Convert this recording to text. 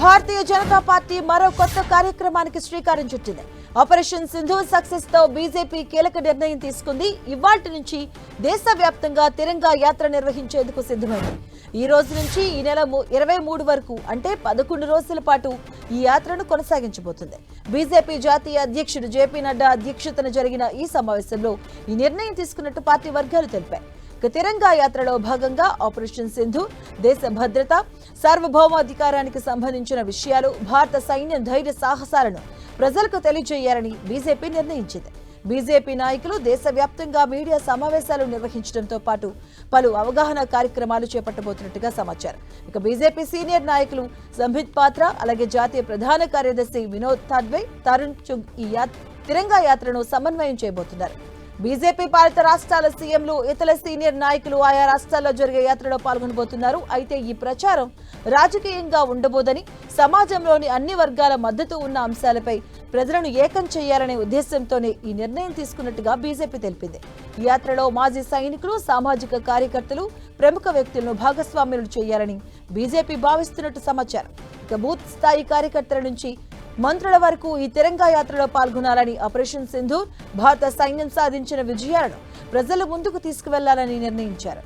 Bharatiya Janata party మరో కొత్త కార్యక్రమానికి శ్రీకారం చుట్టింది. ఆపరేషన్ సింధు సక్సెస్తో బీజేపీ కీలక నిర్ణయం తీసుకుంది. ఇవాటి నుంచి దేశవ్యాప్తంగా తిరంగా యాత్ర నిర్వహించేందుకు సిద్ధమైంది. ఈ రోజు నుంచి ఈ నెల ము- ఇరవై మూడు వరకు అంటే పదకొండు రోజుల పాటు ఈ యాత్రను కొనసాగించబోతుంది. బీజేపీ జాతీయ అధ్యక్షుడు జేపీ నడ్డా అధ్యక్షతన జరిగిన ఈ సమావేశంలో ఈ నిర్ణయం తీసుకున్నట్టు పార్టీ వర్గాలు తెలిపాయి. తిరంగా యాత్రలో భాగంగా ఆపరేషన్ సింధు దేశ భద్రత సార్వభౌమాధికారానికి సంబంధించిన విషయాలు భారత సైన్యం ధైర్య సాహసాలను ప్రజలకు తెలియజేయాలని బీజేపీ నిర్ణయించింది. బీజేపీ నాయకులు దేశవ్యాప్తంగా మీడియా సమావేశాలు నిర్వహించడంతో పాటు పలు అవగాహన కార్యక్రమాలు చేపట్టబోతున్నట్టుగా సమాచారం. ఇక బీజేపీ సీనియర్ నాయకులు సంబిత్ పాత్ర అలాగే జాతీయ ప్రధాన కార్యదర్శి వినోద్ తాడ్వే తరుణ్ చుంగ్ ఈ తిరంగా యాత్రను సమన్వయం చేయబోతున్నారు. బీజేపీ పాలిత రాష్ట్రాల సీఎంలు ఇతర సీనియర్ నాయకులు ఆయా రాష్ట్రాల్లో జరిగే యాత్రలో పాల్గొనబోతున్నారు. అయితే ఈ ప్రచారం రాజకీయంగా ఉండబోదని సమాజంలోని అన్ని వర్గాల మద్దతు ఉన్న అంశాలపై ప్రజలను ఏకం చేయాలనే ఉద్దేశంతోనే ఈ నిర్ణయం తీసుకున్నట్టుగా బీజేపీ తెలిపింది. యాత్రలో మాజీ సైనికులు సామాజిక కార్యకర్తలు ప్రముఖ వ్యక్తులను భాగస్వామ్యులు చేయాలని బీజేపీ భావిస్తున్నట్టు సమాచారం. ఇక బూత్ స్థాయి కార్యకర్తల నుంచి మంత్రుల వరకు ఈ తిరంగా యాత్రలో పాల్గొనాలని ఆపరేషన్ సింధూర్ భారత సైన్యం సాధించిన విజయాలను ప్రజల ముందుకు తీసుకువెళ్ళాలని నిర్ణయించారు.